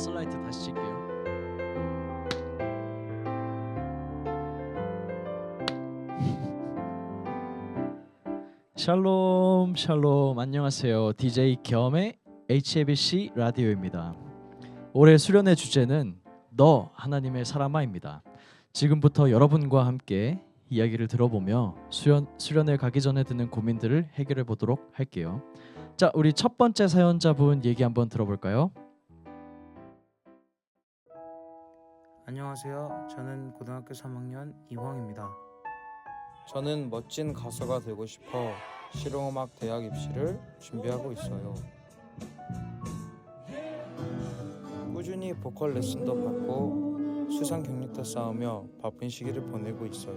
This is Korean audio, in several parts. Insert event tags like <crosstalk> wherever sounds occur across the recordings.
슬라이트 다시 칠게요. <laughs> 샬롬 샬롬 안녕하세요. DJ 겸의 HABC 라디오입니다. 올해 수련의 주제는 너 하나님의 사람아입니다. 지금부터 여러분과 함께 이야기를 들어보며 수련 수련회 가기 전에 드는 고민들을 해결해 보도록 할게요. 자, 우리 첫 번째 사연자분 얘기 한번 들어볼까요? 안녕하세요. 저는 고등학교 3학년 이황입니다. 저는 멋진 가수가 되고 싶어 실용음악 대학 입시를 준비하고 있어요. 꾸준히 보컬 레슨도 받고 수상 경력도 쌓으며 바쁜 시기를 보내고 있어요.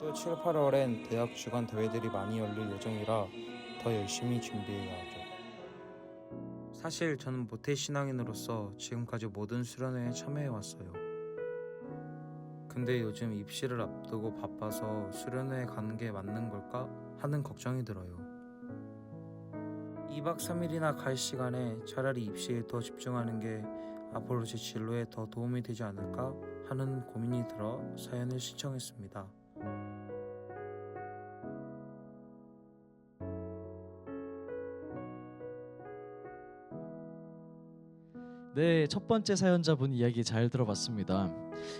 또 7, 8월엔 대학 주간 대회들이 많이 열릴 예정이라 더 열심히 준비해야 하죠. 사실 저는 모태 신앙인으로서 지금까지 모든 수련회에 참여해 왔어요. 근데 요즘 입시를 앞두고 바빠서 수련회에 가는 게 맞는 걸까 하는 걱정이 들어요. 2박 3일이나 갈 시간에 차라리 입시에 더 집중하는 게 앞으로 제 진로에 더 도움이 되지 않을까 하는 고민이 들어 사연을 신청했습니다. 네, 첫 번째 사연자분 이야기 잘 들어봤습니다.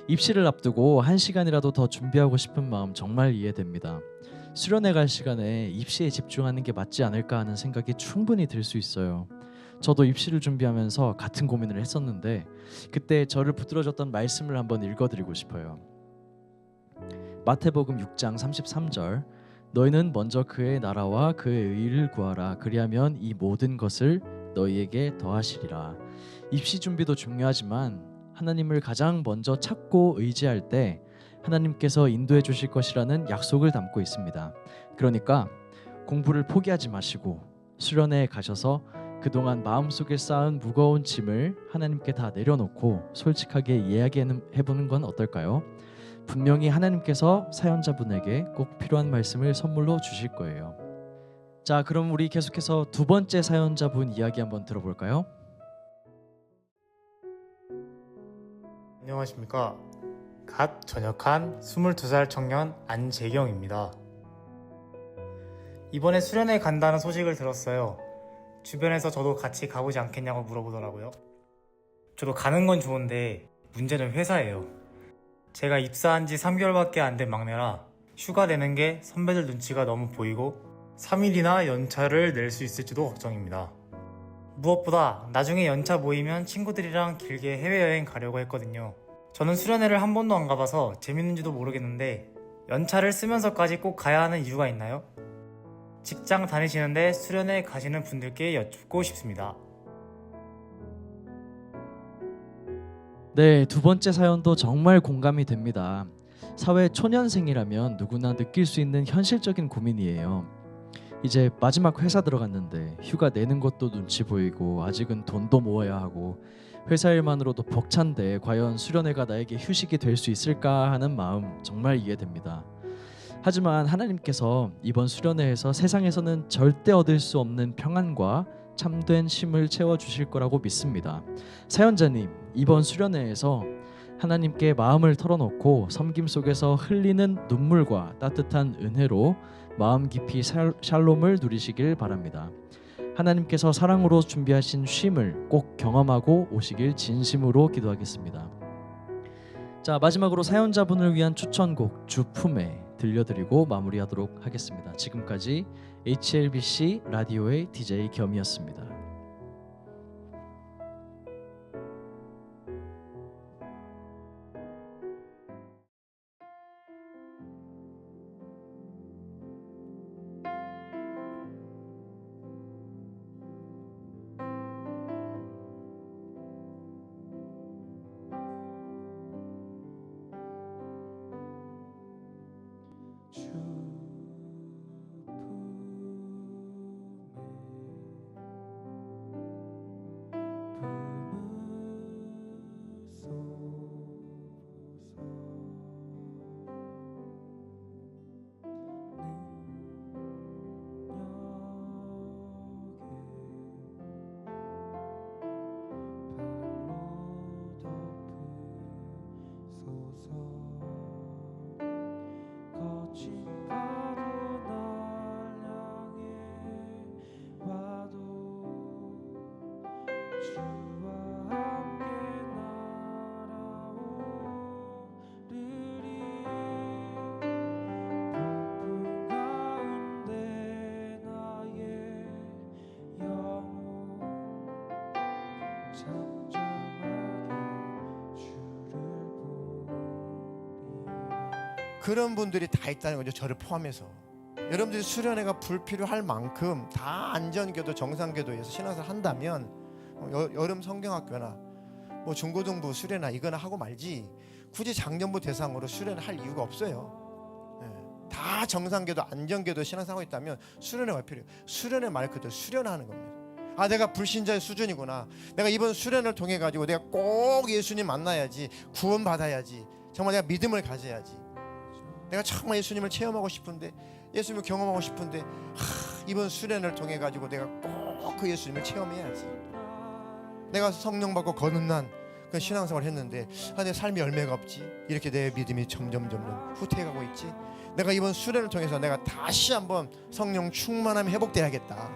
입시를 앞두고 한 시간이라도 더 준비하고 싶은 마음 정말 이해됩니다. 수련회 갈 시간에 입시에 집중하는 게 맞지 않을까 하는 생각이 충분히 들 수 있어요. 저도 입시를 준비하면서 같은 고민을 했었는데 그때 저를 붙들어줬던 말씀을 한번 읽어드리고 싶어요. 마태복음 6장 33절 너희는 먼저 그의 나라와 그의 의를 구하라 그리하면 이 모든 것을 너희에게 더하시리라. 입시 준비도 중요하지만 하나님을 가장 먼저 찾고 의지할 때 하나님께서 인도해 주실 것이라는 약속을 담고 있습니다. 그러니까 공부를 포기하지 마시고 수련회에 가셔서 그동안 마음속에 쌓은 무거운 짐을 하나님께 다 내려놓고 솔직하게 이야기해 보는 건 어떨까요? 분명히 하나님께서 사연자분에게 꼭 필요한 말씀을 선물로 주실 거예요. 자, 그럼 우리 계속해서 두 번째 사연자분 이야기 한번 들어볼까요? 안녕하십니까. 갓 전역한 22살 청년 안재경입니다. 이번에 수련회 간다는 소식을 들었어요. 주변에서 저도 같이 가보지 않겠냐고 물어보더라고요. 저도 가는 건 좋은데 문제는 회사예요. 제가 입사한 지 3개월밖에 안 된 막내라 휴가 내는 게 선배들 눈치가 너무 보이고 3일이나 연차를 낼 수 있을지도 걱정입니다. 무엇보다 나중에 연차 모이면 친구들이랑 길게 해외여행 가려고 했거든요. 저는 수련회를 한 번도 안 가봐서 재밌는지도 모르겠는데 연차를 쓰면서까지 꼭 가야 하는 이유가 있나요? 직장 다니시는데 수련회 가시는 분들께 여쭙고 싶습니다. 네, 두 번째 사연도 정말 공감이 됩니다. 사회 초년생이라면 누구나 느낄 수 있는 현실적인 고민이에요. 이제 마지막 회사 들어갔는데 휴가 내는 것도 눈치 보이고 아직은 돈도 모아야 하고 회사 일만으로도 벅찬데 과연 수련회가 나에게 휴식이 될 수 있을까 하는 마음 정말 이해됩니다. 하지만 하나님께서 이번 수련회에서 세상에서는 절대 얻을 수 없는 평안과 참된 쉼을 채워 주실 거라고 믿습니다. 사연자님, 이번 수련회에서 하나님께 마음을 털어놓고 섬김 속에서 흘리는 눈물과 따뜻한 은혜로 마음 깊이 샬- 샬롬을 누리시길 바랍니다. 하나님께서 사랑으로 준비하신 쉼을 꼭 경험하고 오시길 진심으로 기도하겠습니다. 자 마지막으로 사연자분을 위한 추천곡 주품에 들려드리고 마무리하도록 하겠습니다. 지금까지 HLBC 라디오의 DJ 겸이었습니다. true. 그런 분들이 다 있다는 거죠. 저를 포함해서. 여러분들이 수련회가 불필요할 만큼 다 안전교도 정상교도에서 신앙생활 한다면 어, 여, 여름 성경학교나 뭐 중고등부 수련회 이거나 하고 말지 굳이 작년부 대상으로 수련회 할 이유가 없어요. 예. 다 정상교도 안전교도 신앙생활 있다면 수련회가 필요해요. 수련회 말 그대로 수련하는 겁니다. 아 내가 불신자의 수준이구나. 내가 이번 수련을 통해 가지고 내가 꼭 예수님 만나야지 구원 받아야지 정말 내가 믿음을 가져야지. 내가 정말 예수님을 체험하고 싶은데 예수님을 경험하고 싶은데 하, 이번 수련을 통해 가지고 내가 꼭 그 예수님을 체험해야지. 내가 성령 받고 거듭난 그 신앙생활을 했는데 아, 내 삶이 열매가 없지. 이렇게 내 믿음이 점점 점점 후퇴해가고 있지. 내가 이번 수련을 통해서 내가 다시 한번 성령 충만함이 회복돼야겠다.